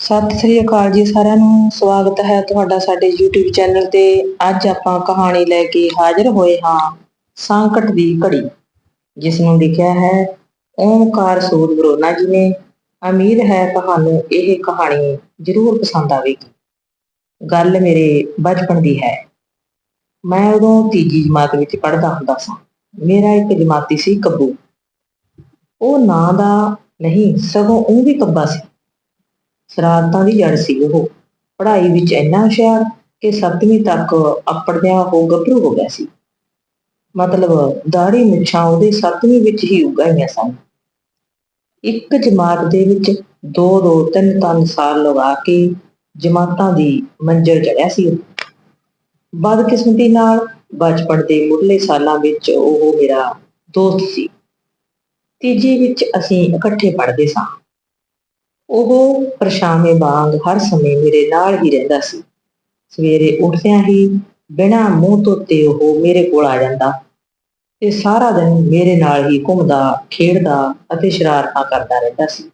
ਸਤਿ ਸ੍ਰੀ ਅਕਾਲ ਜੀ ਸਾਰਿਆਂ ਨੂੰ। ਸਵਾਗਤ ਹੈ ਤੁਹਾਡਾ ਸਾਡੇ YouTube ਚੈਨਲ ਤੇ। ਅੱਜ ਆਪਾਂ ਕਹਾਣੀ ਲੈ ਕੇ ਹਾਜ਼ਰ ਹੋਏ ਹਾਂ ਸੰਕਟ ਦੀ ਘੜੀ, ਜਿਸ ਨੂੰ ਲਿਖਿਆ ਹੈ, ਓਮਕਾਰ ਸੂਦ ਬਰੋਨਾ ਜੀ ਨੇ। ਉਮੀਦ ਹੈ ਤੁਹਾਨੂੰ ਇਹ ਕਹਾਣੀ ਜ਼ਰੂਰ ਪਸੰਦ ਆਵੇਗੀ। ਗੱਲ ਮੇਰੇ ਬਚਪਨ ਦੀ ਹੈ। ਮੈਂ ਉਦੋਂ ਤੀਜੀ ਜਮਾਤ ਵਿੱਚ ਪੜ੍ਹਦਾ ਹੁੰਦਾ ਸਾਂ। ਮੇਰਾ ਇੱਕ ਜਮਾਤੀ ਸੀ ਕੱਬੂ। ਉਹ ਨਾਂ ਦਾ ਨਹੀਂ, ਸਗੋਂ ਉਹ ਵੀ ਕੱਬਾ ਸੀ। ਸ਼ਰਾਰਤਾਂ ਦੀ ਜੜ ਸੀ ਉਹ। ਪੜ੍ਹਾਈ ਵਿੱਚ ਇੰਨਾ ਹੁਸ਼ਿਆਰ ਕਿ ਸੱਤਵੀਂ ਤੱਕ ਅੱਪੜਦਿਆਂ ਉਹ ਗੱਭਰੂ ਹੋ ਗਿਆ ਸੀ। ਮਤਲਬ ਦਾੜੀ ਮੁੱਛਾਂ ਉਹਦੇ ਸੱਤਵੀਂ ਵਿੱਚ ਹੀ ਉਗਾਈਆਂ ਸਨ। ਇੱਕ ਜਮਾਤ ਦੇ ਵਿੱਚ ਦੋ ਦੋ ਤਿੰਨ ਤਿੰਨ ਸਾਲ ਲਗਾ ਕੇ ਜਮਾਤਾਂ ਦੀ ਮੰਜ਼ਿਲ ਚੜਿਆ ਸੀ ਬਦਕਿਸਮਤੀ ਨਾਲ ਬਚਪਨ ਦੇ ਮੁੱਢਲੇ ਸਾਲਾਂ ਵਿੱਚ ਉਹ ਮੇਰਾ ਦੋਸਤ ਸੀ। ਤੀਜੀ ਵਿੱਚ ਅਸੀਂ ਇਕੱਠੇ ਪੜ੍ਹਦੇ ਸਾਂ। ਉਹ ਪਰਛਾਵੇਂ ਵਾਂਗ ਹਰ ਸਮੇਂ ਮੇਰੇ ਨਾਲ ਹੀ ਰਹਿੰਦਾ ਸੀ। ਸਵੇਰੇ ਉੱਠਦਿਆਂ ਹੀ ਬਿਨਾਂ ਮੂੰਹ ਧੋਤੇ ਉਹ ਮੇਰੇ ਕੋਲ ਆ ਜਾਂਦਾ ਤੇ ਸਾਰਾ ਦਿਨ ਮੇਰੇ ਨਾਲ ਹੀ ਘੁੰਮਦਾ, ਖੇਡਦਾ ਅਤੇ ਸ਼ਰਾਰਤਾਂ ਕਰਦਾ ਰਹਿੰਦਾ ਸੀ।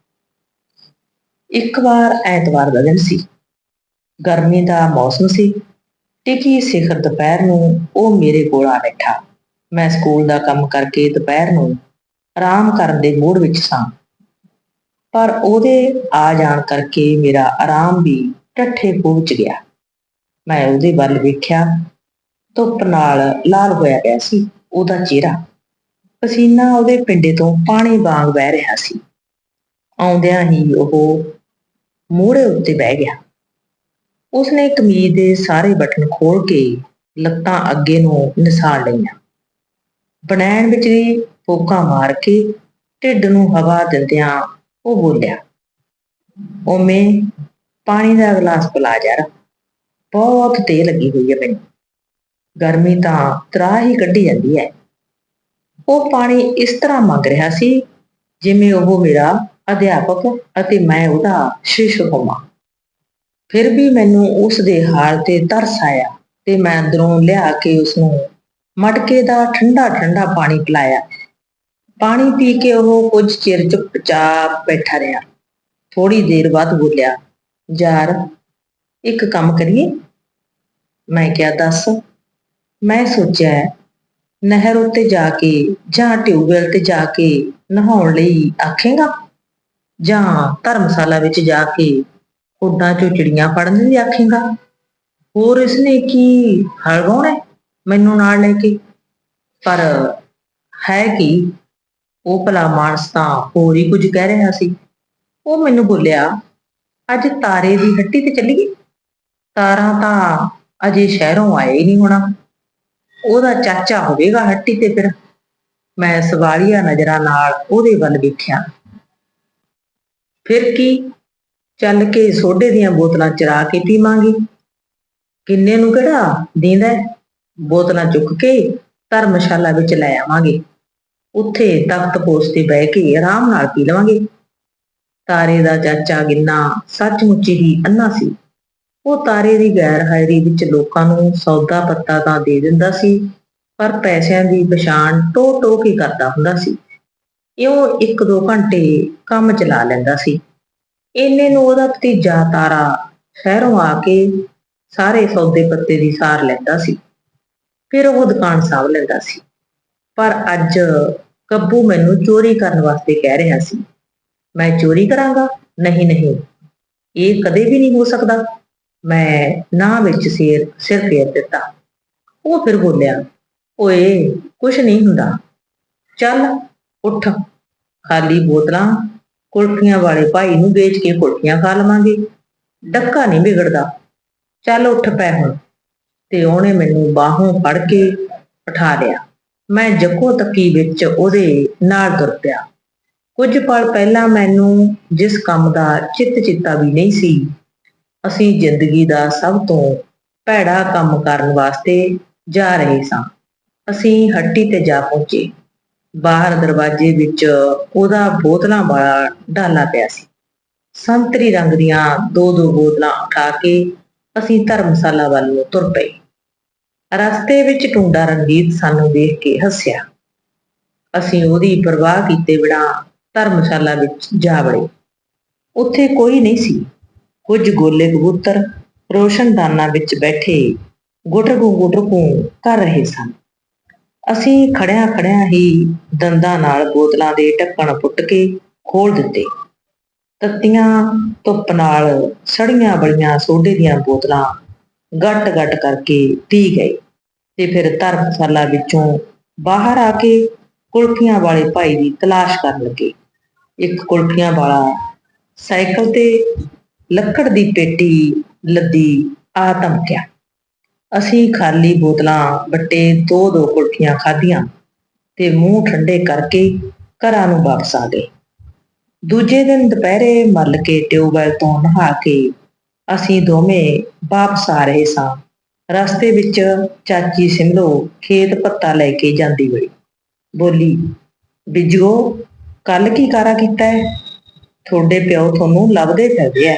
ਇੱਕ ਵਾਰ ਐਤਵਾਰ ਦਾ ਦਿਨ ਸੀ। ਗਰਮੀ ਦਾ ਮੌਸਮ ਸੀ ਟਿੱਕੀ ਸਿਖਰ ਦੁਪਹਿਰ ਨੂੰ ਉਹ ਮੇਰੇ ਕੋਲ ਆ ਬੈਠਾ। ਮੈਂ ਸਕੂਲ ਦਾ ਕੰਮ ਕਰਕੇ ਦੁਪਹਿਰ ਨੂੰ ਆਰਾਮ ਕਰਨ ਦੇ ਮੂਡ ਵਿੱਚ ਸਾਂ। ਪਰ ਉਹਦੇ ਆ ਜਾਣ ਕਰਕੇ ਮੇਰਾ ਆਰਾਮ ਵੀ ਟੱਠੇ ਪਹੁੰਚ ਗਿਆ। ਮੈਂ ਉਹਦੇ ਵੱਲ ਵੇਖਿਆ, ਧੁੱਪ ਨਾਲ ਲਾਲ ਹੋਇਆ ਗਿਆ ਸੀ ਉਹਦਾ ਚਿਹਰਾ। ਪਸੀਨਾ ਉਹਦੇ ਪਿੰਡੇ ਤੋਂ ਪਾਣੀ ਵਾਂਗ ਵਹਿ ਰਿਹਾ ਸੀ। ਆਉਂਦਿਆਂ ਹੀ ਉਹ ਮੂਹਰੇ ਉੱਤੇ ਬਹਿ ਗਿਆ। ਉਸਨੇ ਕਮੀਜ਼ ਦੇ ਸਾਰੇ ਬਟਨ ਖੋਲ ਕੇ ਲੱਤਾਂ ਅੱਗੇ ਨੂੰ ਨਿਸਾਰ ਲਈਆਂ। ਬਣੈਣ ਵਿੱਚ ਵੀ ਫੋਕਾਂ ਮਾਰ ਕੇ ਢਿੱਡ ਨੂੰ ਹਵਾ ਦਿੰਦਿਆਂ ਉਹ ਬੋਲਿਆ ਓਮੇ ਪਾਣੀ ਦਾ ਗਲਾਸ ਪਿਲਾ ਯਾਰ ਬਹੁਤ ਤੇ ਲੱਗੀ ਹੋਈ ਹੈ ਮੈਨੂੰ। ਗਰਮੀ ਤਾਂ ਤਰਾ ਹੀ ਕੱਢੀ ਜਾਂਦੀ ਹੈ। ਉਹ ਪਾਣੀ ਇਸ ਤਰ੍ਹਾਂ ਮੰਗ ਰਿਹਾ ਸੀ ਜਿਵੇਂ ਉਹ ਮੇਰਾ ਅਧਿਆਪਕ ਅਤੇ ਮੈਂ ਉਹਦਾ ਸ਼ਿਸ਼ ਹੋਵਾਂ। ਫਿਰ ਵੀ ਮੈਨੂੰ ਉਸ ਦੇ ਹਾਲ ਤੇ ਤਰਸ ਆਇਆ ਤੇ ਮੈਂ ਅੰਦਰੋਂ ਲਿਆ ਕੇ ਉਸ ਨੂੰ ਮਟਕੇ ਦਾ ਠੰਡਾ ਠੰਡਾ ਪਾਣੀ ਪਿਲਾਇਆ। ਪਾਣੀ ਪੀ ਕੇ ਉਹ ਕੁਝ ਚਿਰ ਚੁੱਪਚਾਪ ਬੈਠਾ ਰਿਹਾ। ਥੋੜੀ ਦੇਰ ਬਾਅਦ ਬੋਲਿਆ, ਯਾਰ, ਇੱਕ ਕੰਮ ਕਰੀਏ? ਮੈਂ ਕਿਹਾ, ਦੱਸ। ਮੈਂ ਸੋਚਿਆ, ਨਹਿਰ ਉੱਤੇ ਜਾ ਕੇ ਜਾਂ ਟਿਊਬਵੈਲ ਤੇ ਜਾ ਕੇ ਨਹਾਉਣ ਲਈ ਆਖੇਗਾ? ਜਾਂ ਧਰਮਸ਼ਾਲਾ ਵਿੱਚ ਜਾ ਕੇ ਉੱਡਾਂ ਚੋਂ ਚਿੜੀਆਂ ਫੜਨ ਲਈ ਆਖੇਗਾ? ਹੋਰ ਇਸਨੇ ਕੀ ਹਲਵਾਉਣਾ ਮੈਨੂੰ ਨਾਲ ਲੈ ਕੇ? ਪਰ ਹੈ ਕੀ ਉਹ ਭਲਾ ਮਾਨਸ ਤਾਂ ਹੋਰ ਹੀ ਕੁਝ ਕਹਿ ਰਿਹਾ ਸੀ। ਉਹ ਮੈਨੂੰ ਬੋਲਿਆ, ਅੱਜ ਤਾਰੇ ਦੀ ਹੱਟੀ ਤੇ ਚੱਲੀਏ ਤਾਰਾਂ ਤਾਂ ਅਜੇ ਸ਼ਹਿਰੋਂ ਆਏ ਹੀ ਨਹੀਂ ਹੋਣਾ। ਉਹਦਾ ਚਾਚਾ ਹੋਵੇਗਾ ਹੱਟੀ ਤੇ ਫਿਰ। ਮੈਂ ਸਵਾਲੀਆ ਨਜ਼ਰਾਂ ਨਾਲ ਉਹਦੇ ਵੱਲ ਵੇਖਿਆ। ਫਿਰ ਕੀ? ਚੱਲ ਕੇ ਸੋਡੇ ਦੀਆਂ ਬੋਤਲਾਂ ਚਰਾ ਕੇ ਪੀਵਾਂਗੇ। ਕਿੰਨੇ ਨੂੰ ਕਿਹੜਾ ਦੀਂਦਾ ਬੋਤਲਾਂ ਚੁੱਕ ਕੇ ਧਰਮਸ਼ਾਲਾ ਵਿੱਚ ਲੈ ਆਵਾਂਗੇ। ਉੱਥੇ ਤਖਤ ਪੋਸ ਤੇ ਬਹਿ ਕੇ ਆਰਾਮ ਨਾਲ ਪੀ ਲਵਾਂਗੇ। ਤਾਰੇ ਦਾ ਚਾਚਾ ਗਿੰਨਾ ਸੱਚਮੁੱਚ ਹੀ ਅੰਨਾ ਸੀ। ਉਹ ਤਾਰੇ ਦੀ ਗੈਰ ਹਾਜ਼ਰੀ ਵਿੱਚ ਲੋਕਾਂ ਨੂੰ ਸੌਦਾ ਪੱਤਾ ਤਾਂ ਦੇ ਦਿੰਦਾ ਸੀ, ਪਰ ਪੈਸਿਆਂ ਦੀ ਪਛਾਣ ਟੋ ਟੋ ਕੇ ਕਰਦਾ ਹੁੰਦਾ ਸੀ। ਉਹ ਇੱਕ ਦੋ ਘੰਟੇ ਕੰਮ ਚਲਾ ਲੈਂਦਾ ਸੀ। ਇੰਨੇ ਨੂੰ ਉਹਦਾ ਭਤੀਜਾ ਤਾਰਾ ਸ਼ਹਿਰੋਂ ਆ ਕੇ ਸਾਰੇ ਸੌਦੇ ਪੱਤੇ ਦੀ ਸਾਰ ਲੈਂਦਾ ਸੀ। ਫਿਰ ਉਹ ਦੁਕਾਨ ਸਾਂਭ ਲੈਂਦਾ ਸੀ। ਪਰ ਅੱਜ ਕੱਬੂ ਮੈਨੂੰ ਚੋਰੀ ਕਰਨ ਵਾਸਤੇ ਕਹਿ ਰਿਹਾ ਸੀ। ਮੈਂ ਚੋਰੀ ਕਰਾਂਗਾ? ਨਹੀਂ ਨਹੀਂ। ਇਹ ਕਦੇ ਵੀ ਨਹੀਂ ਹੋ ਸਕਦਾ। ਮੈਂ ਨਾ ਵਿੱਚ ਸਿਰ ਸਿਰ ਫੇਰ ਦਿੱਤਾ। ਉਹ ਫਿਰ ਬੋਲਿਆ, ਓਏ, ਕੁਛ ਨਹੀਂ ਹੁੰਦਾ। ਚੱਲ, ਉੱਠ। ਖਾਲੀ ਬੋਤਲਾਂ ਕੁਲਫੀਆਂ ਵਾਲੇ ਭਾਈ ਨੂੰ ਵੇਚ ਕੇ ਕੁਲਫੀਆਂ ਖਾ ਲਵਾਂਗੇ। ਡੱਕਾ ਨਹੀਂ ਵਿਗੜਦਾ। ਚੱਲ, ਉੱਠ ਪੈ ਹੁਣ। ਤੇ ਉਹਨੇ ਮੈਨੂੰ ਬਾਹੋਂ ਫੜ ਕੇ ਉਠਾ ਲਿਆ। ਮੈਂ ਜੱਕੋ ਤੱਕੀ ਵਿੱਚ ਉਹਦੇ ਨਾਲ ਤੁਰ ਪਿਆ ਕੁਝ ਪਲ ਪਹਿਲਾਂ ਮੈਨੂੰ ਜਿਸ ਕੰਮ ਦਾ ਚਿੱਤ ਚਿੱਤਾ ਵੀ ਨਹੀਂ ਸੀ, ਅਸੀਂ ਜ਼ਿੰਦਗੀ ਦਾ ਸਭ ਤੋਂ ਭੈੜਾ ਕੰਮ ਕਰਨ ਵਾਸਤੇ ਜਾ ਰਹੇ ਸਾਂ। ਅਸੀਂ ਹੱਟੀ ਤੇ ਜਾ ਪਹੁੰਚੇ। ਬਾਹਰ ਦਰਵਾਜ਼ੇ ਵਿੱਚ ਉਹਦਾ ਬੋਤਲਾਂ ਵਾਲਾ ਡਾਲਾ ਪਿਆ ਸੀ। ਸੰਤਰੀ ਰੰਗ ਦੀਆਂ ਦੋ ਦੋ ਬੋਤਲਾਂ ਉਠਾ ਕੇ ਅਸੀਂ ਧਰਮਸ਼ਾਲਾ ਵੱਲ ਨੂੰ ਤੁਰ ਪਏ। ਰਸਤੇ ਵਿੱਚ ਟੁੰਡਾ ਰਣਜੀਤ ਸਾਨੂੰ ਦੇਖ ਕੇ ਹੱਸਿਆ। ਅਸੀਂ ਉਹਦੀ ਪਰਵਾਹ ਕੀਤੇ ਬਿਨਾਂ ਧਰਮਸ਼ਾਲਾ ਵਿੱਚ ਜਾ ਵੜੇ। ਉੱਥੇ ਕੋਈ ਨਹੀਂ ਸੀ। ਕੁਝ ਗੋਲੇ ਕਬੂਤਰ ਰੋਸ਼ਨਦਾਨਾਂ ਵਿੱਚ ਬੈਠੇ ਗੁਟਰਕੂ ਗੁਟਰਕੂ ਕਰ ਰਹੇ ਸਨ। ਅਸੀਂ ਖੜਿਆਂ ਖੜਿਆਂ ਹੀ ਦੰਦਾਂ ਨਾਲ ਬੋਤਲਾਂ ਦੇ ਢੱਕਣ ਪੁੱਟ ਕੇ ਖੋਲ ਦਿੱਤੇ। ਤੱਤੀਆਂ ਧੁੱਪ ਨਾਲ ਸੜੀਆਂ ਬਲੀਆਂ ਸੋਡੇ ਦੀਆਂ ਬੋਤਲਾਂ ਗੱਟ-ਗੱਟ ਕਰਕੇ ਪੀ ਗਏ। ਤੇ ਫਿਰ ਧਰਮਸ਼ਾਲਾ ਵਿੱਚੋਂ ਬਾਹਰ ਆ ਕੇ ਕੁਲਫੀਆਂ ਵਾਲੇ ਭਾਈ ਦੀ ਤਲਾਸ਼ ਕਰਨ ਲੱਗੇ। ਇੱਕ ਕੁਲਫੀਆਂ ਵਾਲਾ ਸਾਈਕਲ ਤੇ ਲੱਕੜ ਦੀ ਪੇਟੀ ਲੱਦੀ ਆ ਧਮਕਿਆ, ਅਸੀਂ ਖਾਲੀ ਬੋਤਲਾਂ, ਵੱਟੇ ਦੋ ਦੋ ਕੁਲਫੀਆਂ ਖਾਧੀਆਂ ਤੇ ਮੂੰਹ ਠੰਡੇ ਕਰਕੇ ਘਰਾਂ ਨੂੰ ਵਾਪਸ ਆ ਗਏ। ਦੂਜੇ ਦਿਨ ਦੁਪਹਿਰੇ ਮਰਲ ਕੇ ਟਿਊਬਵੈਲ ਤੋਂ ਨਹਾ ਕੇ ਅਸੀਂ ਦੋਵੇਂ ਵਾਪਸ ਆ ਰਹੇ ਸਾਂ। ਰਸਤੇ ਵਿੱਚ ਚਾਚੀ ਸਿੰਧੂ ਖੇਤ ਪੱਤਾ ਲੈ ਕੇ ਜਾਂਦੀ ਹੋਈ। ਬੋਲੀ ਬਿਜੋ ਕੱਲ ਕੀ ਕਾਰਾ ਕੀਤਾ ਹੈ? ਤੁਹਾਡੇ ਪਿਓ ਤੁਹਾਨੂੰ ਲੱਭਦੇ ਫਿਰਦੇ ਐ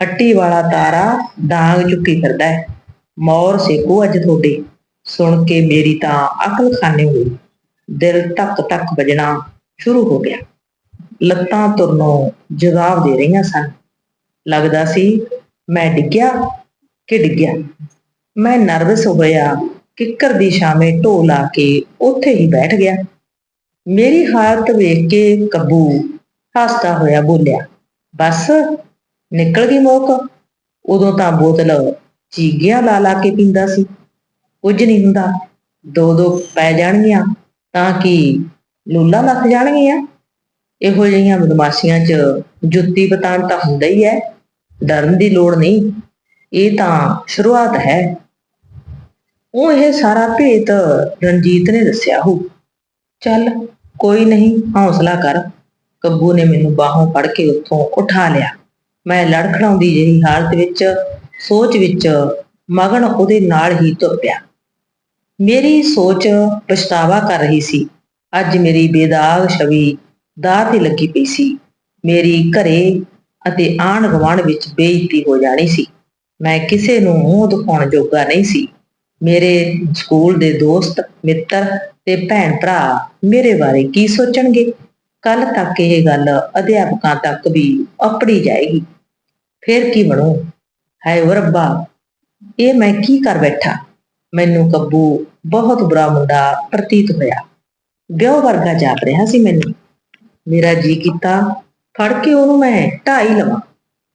ਹੱਟੀ ਵਾਲਾ ਤਾਰਾ ਡਾਂਗ ਚੁੱਕੀ ਫਿਰਦਾ ਹੈ। ਮੌਰ ਸੇਕੂ ਅੱਜ ਤੁਹਾਡੇ। ਸੁਣ ਕੇ ਮੇਰੀ ਤਾਂ ਅਕਲ ਖਾਨੇ ਹੋਈ। ਦਿਲ ਧੱਕ ਧੱਕ ਵੱਜਣਾ ਸ਼ੁਰੂ ਹੋ ਗਿਆ। ਲੱਤਾਂ ਤੁਰਨੋਂ ਜਵਾਬ ਦੇ ਰਹੀਆਂ ਸਨ। ਲੱਗਦਾ ਸੀ, ਮੈਂ ਡਿੱਗਿਆ ਕਿ ਡਿੱਗਿਆ। ਮੈਂ ਨਰਵਸ ਹੋਇਆ ਕਿੱਕਰ ਦੀ ਛਾਵੇਂ ਢੋ ਲਾ ਕੇ ਉੱਥੇ ਹੀ ਬੈਠ ਗਿਆ। ਮੇਰੀ ਹਾਲਤ ਵੇਖ ਕੇ ਕੱਬੂ ਹੱਸਦਾ ਹੋਇਆ ਬੋਲਿਆ, ਬਸ, ਨਿਕਲ ਗਈ ਮੋਕ। ਉਦੋਂ ਤਾਂ ਬੋਤਲ ਚੀਗਿਆ ਲਾ ਲਾ ਕੇ ਪੀਂਦਾ ਸੀ। ਕੁਝ ਨਹੀਂ ਹੁੰਦਾ। ਦੋ ਦੋ ਪੈ ਜਾਣਗੀਆਂ ਤਾਂ ਕਿ ਲੂਲਾ ਲੱਗ ਜਾਣਗੀਆਂ? ਇਹੋ ਜਿਹੀਆਂ ਬਦਮਾਸ਼ੀਆਂ 'ਚ ਜੁੱਤੀ ਪਤਾਣ ਤਾਂ ਹੁੰਦਾ ਹੀ ਹੈ। ਡਰਨ ਦੀ ਲੋੜ ਨਹੀਂ। ਇਹ ਤਾਂ ਸ਼ੁਰੂਆਤ ਹੈ। ਉਹ ਇਹ ਸਾਰਾ ਭੇਤ ਰਣਜੀਤ ਨੇ ਦੱਸਿਆ ਹੋ ਚੱਲ ਕੋਈ ਨਹੀਂ, ਹੌਸਲਾ ਕਰ। ਕੱਬੂ ਨੇ ਮੈਨੂੰ ਬਾਹੋਂ ਫੜ ਕੇ ਉੱਥੋਂ ਉਠਾ ਲਿਆ। ਮੈਂ ਲੜਖੜਾਉਂਦੀ ਜਿਹੀ ਹਾਲਤ ਵਿੱਚ, ਸੋਚ ਵਿੱਚ ਮਗਨ ਉਹਦੇ ਨਾਲ ਹੀ ਤੁਰ ਪਿਆ। ਮੇਰੀ ਸੋਚ ਪਛਤਾਵਾ ਕਰ ਰਹੀ ਸੀ। ਅੱਜ ਮੇਰੀ ਬੇਦਾਗ ਛਵੀ ਦਾਅ ਤੇ ਲੱਗੀ ਪਈ ਸੀ। ਮੇਰੀ ਘਰੇ ਅਤੇ ਆਣ ਗਵਾਣ ਵਿੱਚ ਬੇਇੱਜ਼ਤੀ ਹੋ ਜਾਣੀ ਸੀ। ਮੈਂ ਕਿਸੇ ਨੂੰ ਮੂੰਹ ਦਿਖਾਉਣ ਜੋਗਾ ਨਹੀਂ ਸੀ। ਮੇਰੇ ਸਕੂਲ ਦੇ ਦੋਸਤ, ਮਿੱਤਰ ਤੇ ਭੈਣ ਭਰਾ ਮੇਰੇ ਬਾਰੇ ਕੀ ਸੋਚਣਗੇ? ਕੱਲ ਤੱਕ ਇਹ ਗੱਲ ਅਧਿਆਪਕਾਂ ਤੱਕ ਵੀ ਅਪੜੀ ਜਾਏਗੀ। ਫਿਰ ਕੀ ਬਣੂ? ਹਾਏ ਰੱਬਾ, ਇਹ ਮੈਂ ਕੀ ਕਰ ਬੈਠਾ? ਮੈਨੂੰ ਕੱਬੂ ਬਹੁਤ ਬੁਰਾ ਮੁੰਡਾ ਪ੍ਰਤੀਤ ਹੋਇਆ। ਵਿਆਹ ਵਰਗਾ ਜਾਪ ਰਿਹਾ ਸੀ ਮੈਨੂੰ। ਮੇਰਾ ਜੀ ਕੀਤਾ, ਫੜ ਕੇ ਉਹਨੂੰ ਮੈਂ ਢਾਈ ਲਵਾਂ।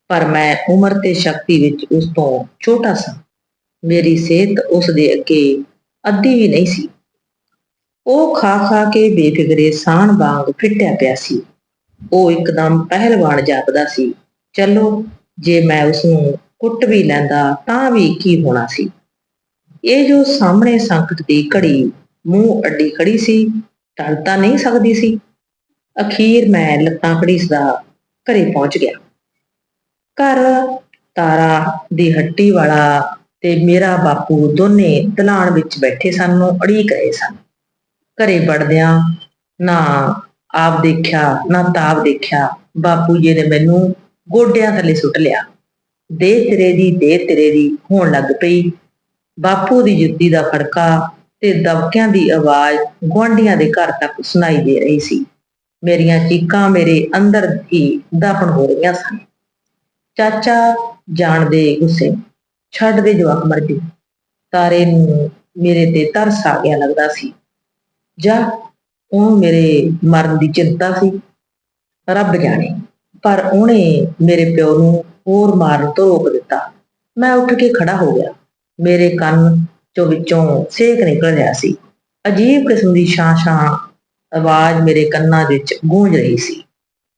ਪਰ ਮੈਂ ਉਮਰ ਤੇ ਸ਼ਕਤੀ ਵਿੱਚ ਉਸ ਤੋਂ ਛੋਟਾ ਸਾਂ। ਮੇਰੀ ਸਿਹਤ ਉਸ ਦੇ ਅੱਗੇ ਅੱਧੀ ਵੀ ਨਹੀਂ ਸੀ। ਉਹ ਖਾ ਖਾ ਕੇ ਬੇਫਿਕਰੇ ਸਾਣ ਵਾਂਗ ਫਿੱਟਿਆ ਪਿਆ ਸੀ। ਉਹ ਇੱਕਦਮ ਪਹਿਲਵਾਨ ਜਾਪਦਾ ਸੀ, ਚਲੋ, ਜੇ ਮੈਂ ਉਸ ਨੂੰ ਕੁੱਟ ਵੀ ਲੈਂਦਾ ਤਾਂ ਵੀ ਕੀ ਹੋਣਾ ਸੀ? ਇਹ ਜੋ ਸਾਹਮਣੇ ਸੰਕਟ ਦੀ ਘੜੀ ਮੂੰਹ ਅੱਡੀ ਖੜੀ ਸੀ, ਟਲ ਤਾਂ ਨਹੀਂ ਸਕਦੀ ਸੀ। ਅਖੀਰ ਮੈਂ ਲੱਤਾਂ ਘੜੀਸਦਾ ਘਰੇ ਪਹੁੰਚ ਗਿਆ। ਘਰ ਤਾਰਾ ਦੀ ਹੱਟੀ ਵਾਲਾ ਤੇ ਮੇਰਾ ਬਾਪੂ ਦੋਨੇ ਦਲਾਨ ਵਿੱਚ ਬੈਠੇ ਸਨ ਨੂੰ ਅੜੀਕ ਰਹੇ ਸਨ। ਘਰੇ ਵੜਦਿਆਂ ਨਾ ਆਪ ਦੇਖਿਆ, ਨਾ ਤਾਪ ਦੇਖਿਆ, ਬਾਪੂ ਜੀ ਨੇ ਮੈਨੂੰ ਗੋਡਿਆਂ ਥੱਲੇ ਸੁੱਟ ਲਿਆ। ਦੇ ਤੇਰੇ ਦੀ ਦੇ ਤੇਰੇ ਦੀ ਹੋਣ ਲੱਗ ਪਈ। ਬਾਪੂ ਦੀ ਜੁੱਤੀ ਦਾ ਖੜਕਾ ਤੇ ਦਬਕਿਆਂ ਦੀ ਆਵਾਜ਼ ਗੁਆਂਢੀਆਂ ਦੇ ਘਰ ਤੱਕ ਸੁਣਾਈ ਦੇ ਰਹੀ ਸੀ। ਮੇਰੀਆਂ ਚੀਕਾਂ ਮੇਰੇ ਅੰਦਰ ਹੀ ਦਫਨ ਹੋ ਰਹੀਆਂ ਸਨ। ਚਾਚਾ ਜਾਣਦੇ ਗੁੱਸੇ ਛੱਡ ਦੇ ਜਵਾਕ ਮਰਜ਼ੀ ਤਾਰੇ ਨੂੰ ਮੇਰੇ ਤੇ ਤਰਸ ਆ ਗਿਆ ਲੱਗਦਾ ਸੀ। ਜਾ, ਉਹ ਮੇਰੇ ਮਰਨ ਦੀ ਚਿੰਤਾ ਸੀ। ਰੱਬ ਜਾਣੇ, ਪਰ ਉਹਨੇ ਮੇਰੇ ਪਿਓ ਨੂੰ ਹੋਰ ਮਾਰਨ ਤੋਂ ਰੋਕ ਦਿੱਤਾ। ਮੈਂ ਉੱਠ ਕੇ ਖੜਾ ਹੋ ਗਿਆ। ਮੇਰੇ ਕੰਨ ਚੋਂ ਵਿੱਚੋਂ ਸੇਕ ਨਿਕਲ ਰਿਹਾ ਸੀ। ਅਜੀਬ ਕਿਸਮ ਦੀ ਸ਼ਾਂ-ਸ਼ਾਂ ਆਵਾਜ਼ ਮੇਰੇ ਕੰਨਾਂ ਵਿੱਚ ਗੂੰਜ ਰਹੀ ਸੀ।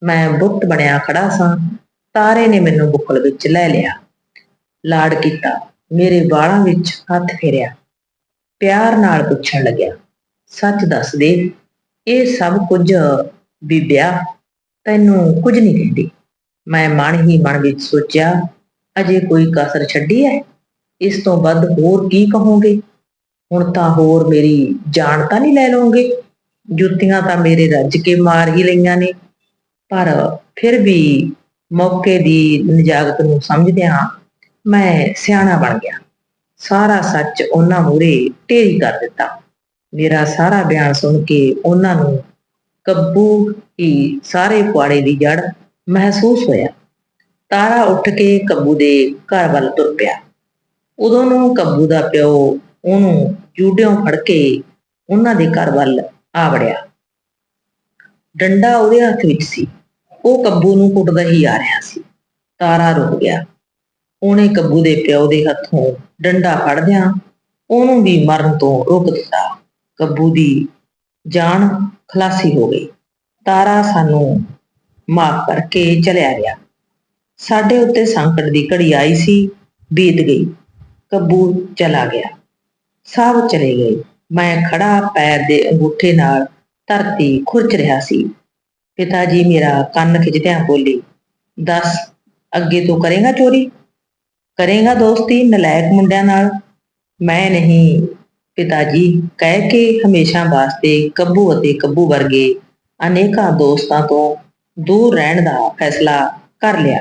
ਮੈਂ ਬੁੱਤ ਬਣਿਆ ਖੜਾ ਸਾਂ। ਤਾਰੇ ਨੇ ਮੈਨੂੰ ਬੁੱਕਲ ਵਿੱਚ ਲੈ ਲਿਆ। ਲਾੜ ਕੀਤਾ। ਮੇਰੇ ਵਾਲਾਂ ਵਿੱਚ ਹੱਥ ਫੇਰਿਆ। ਪਿਆਰ ਨਾਲ ਪੁੱਛਣ ਲੱਗਿਆ, ਸੱਚ ਦੱਸ ਦੇ, ਇਹ ਸਭ ਕੁਝ ਬੀਬਿਆ, ਤੈਨੂੰ ਕੁਝ ਨਹੀਂ ਕਹਿੰਦੀ। ਮੈਂ ਮਨ ਹੀ ਮਨ ਵਿੱਚ ਸੋਚਿਆ, ਅਜੇ ਕੋਈ ਕਸਰ ਛੱਡੀ ਹੈ ਇਸ ਤੋਂ ਵੱਧ ਹੋਰ ਕੀ ਕਹੋਗੇ? ਹੁਣ ਤਾਂ ਹੋਰ ਮੇਰੀ ਜਾਨ ਤਾਂ ਨਹੀਂ ਲੈ ਲਓਗੇ। ਜੁੱਤੀਆਂ ਤਾਂ ਮੇਰੇ ਰੱਜ ਕੇ ਮਾਰ ਹੀ ਲਈਆਂ ਨੇ। ਪਰ ਫਿਰ ਵੀ ਮੌਕੇ ਦੀ ਨਜਾਕਤ ਨੂੰ ਸਮਝਦਿਆਂ ਮੈਂ ਸਿਆਣਾ ਬਣ ਗਿਆ। ਸਾਰਾ ਸੱਚ ਉਹਨਾਂ ਮੂਰੇ ਢੇਰੀ ਕਰ ਦਿੱਤਾ। ਮੇਰਾ ਸਾਰਾ ਬਿਆਨ ਸੁਣ ਕੇ ਉਹਨਾਂ ਨੂੰ ਕੱਬੂ ਹੀ ਸਾਰੇ ਪੁਆੜੇ ਦੀ ਜੜ ਮਹਿਸੂਸ ਹੋਇਆ। ਤਾਰਾ ਉੱਠ ਕੇ ਕੱਬੂ ਦੇ ਘਰ ਵੱਲ ਤੁਰ ਪਿਆ। ਉਦੋਂ ਨੂੰ ਕੱਬੂ ਦਾ ਪਿਓ ਉਹਨੂੰ ਜੂਡਿਓਂ ਫੜ ਕੇ ਉਹਨਾਂ ਦੇ ਘਰ ਵੱਲ ਆ ਵੜਿਆ ਡੰਡਾ ਉਹਦੇ ਹੱਥ ਵਿੱਚ ਸੀ। ਉਹ ਕੱਬੂ ਨੂੰ ਕੁੱਟਦਾ ਹੀ ਆ ਰਿਹਾ ਸੀ। ਤਾਰਾ ਰੁਕ ਗਿਆ। ਉਹਨੇ ਕੱਬੂ ਦੇ ਪਿਓ ਦੇ ਹੱਥੋਂ ਡੰਡਾ ਫੜਦਿਆਂ ਉਹਨੂੰ ਵੀ ਮਰਨ ਤੋਂ ਰੋਕ ਦਿੱਤਾ। ਕੱਬੂ ਦੀ ਜਾਨ ਖਲਾਸੀ ਹੋ ਗਈ। ਤਾਰਾ ਸਾਨੂੰ ਮਾਫ ਕਰਕੇ ਚਲਿਆ ਗਿਆ। ਸਾਡੇ ਉੱਤੇ ਸੰਕਟ ਦੀ ਘੜੀ ਆਈ ਸੀ, ਬੀਤ ਗਈ। ਕੱਬੂ ਚਲਾ ਗਿਆ। ਸਭ ਚਲੇ ਗਏ। ਮੈਂ ਖੜਾ ਪੈਰ ਦੇ ਅੰਗੂਠੇ ਨਾਲ ਧਰਤੀ ਖੁਰਚ ਰਿਹਾ ਸੀ। ਪਿਤਾ ਜੀ ਮੇਰਾ ਕੰਨ ਖਿੱਚਦਿਆਂ ਬੋਲੀ, ਦੱਸ, ਅੱਗੇ ਤੋਂ ਕਰੇਗਾ ਚੋਰੀ? ਕਰੇਗਾ ਦੋਸਤੀ ਨਲਾਇਕ ਮੁੰਡਿਆਂ ਨਾਲ? ਮੈਂ ਨਹੀਂ, ਪਿਤਾ ਜੀ, ਕਹਿ ਕੇ ਹਮੇਸ਼ਾ ਵਾਸਤੇ ਕੱਬੂ ਅਤੇ ਕੱਬੂ ਵਰਗੇ ਅਨੇਕਾਂ ਦੋਸਤਾਂ ਤੋਂ ਦੂਰ ਰਹਿਣ ਦਾ ਫੈਸਲਾ ਕਰ ਲਿਆ।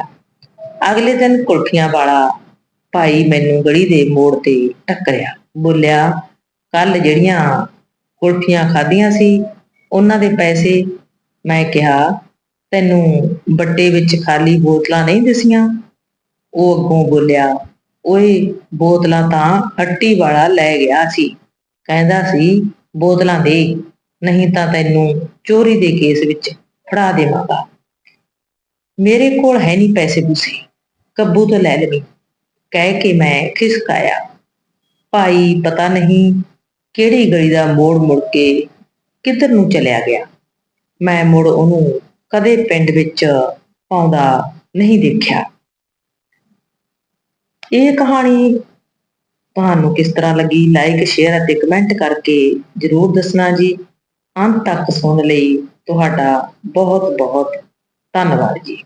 ਅਗਲੇ ਦਿਨ ਕੁਲਫੀਆਂ ਵਾਲਾ ਭਾਈ ਮੈਨੂੰ ਗਲੀ ਦੇ ਮੋੜ ਤੇ ਟੱਕਰਿਆ। ਬੋਲਿਆ ਕੱਲ ਜਿਹੜੀਆਂ ਕੁਲਫੀਆਂ ਖਾਧੀਆਂ ਸੀ, ਉਹਨਾਂ ਦੇ ਪੈਸੇ? ਮੈਂ ਕਿਹਾ, ਤੈਨੂੰ ਬੱਟੇ ਵਿੱਚ ਖਾਲੀ ਬੋਤਲਾਂ ਨਹੀਂ ਦਿਸੀਆਂ? ਉਹ ਅੱਗੋਂ ਬੋਲਿਆ, ਓਏ ਬੋਤਲਾਂ ਤਾਂ ਹੱਟੀ ਵਾਲਾ ਲੈ ਗਿਆ ਸੀ। ਕਹਿੰਦਾ ਸੀ, ਬੋਤਲਾਂ ਦੇ, ਨਹੀਂ ਤਾਂ ਤੈਨੂੰ ਚੋਰੀ ਦੇ ਕੇਸ ਵਿੱਚ ਫੜਾ ਦੇਵਾਂਗਾ। ਮੇਰੇ ਕੋਲ ਹੈ ਨਹੀਂ ਪੈਸੇ ਪੂਸੇ ਕੱਬੂ ਤੋਂ ਲੈ ਲਵੀਂ। ਕਹਿ ਕੇ ਮੈਂ ਖਿਸਕਾਇਆ। ਭਾਈ ਪਤਾ ਨਹੀਂ ਕਿਹੜੀ ਗਲੀ ਦਾ ਮੋੜ ਮੁੜ ਕੇ ਕਿੱਧਰ ਨੂੰ ਚਲਿਆ ਗਿਆ। ਮੈਂ ਮੁੜ ਉਹਨੂੰ ਕਦੇ ਪਿੰਡ ਵਿੱਚ ਪਾਉਂਦਾ ਨਹੀਂ ਦੇਖਿਆ। ਇਹ ਕਹਾਣੀ ਤੁਹਾਨੂੰ ਕਿਸ ਤਰ੍ਹਾਂ ਲੱਗੀ? ਲਾਈਕ ਸ਼ੇਅਰ ਅਤੇ ਕਮੈਂਟ ਕਰਕੇ ਜਰੂਰ ਦੱਸਣਾ ਜੀ। ਅੰਤ ਤੱਕ ਸੁਣ ਲਈ। ਤੁਹਾਡਾ ਬਹੁਤ ਬਹੁਤ ਧੰਨਵਾਦ ਜੀ।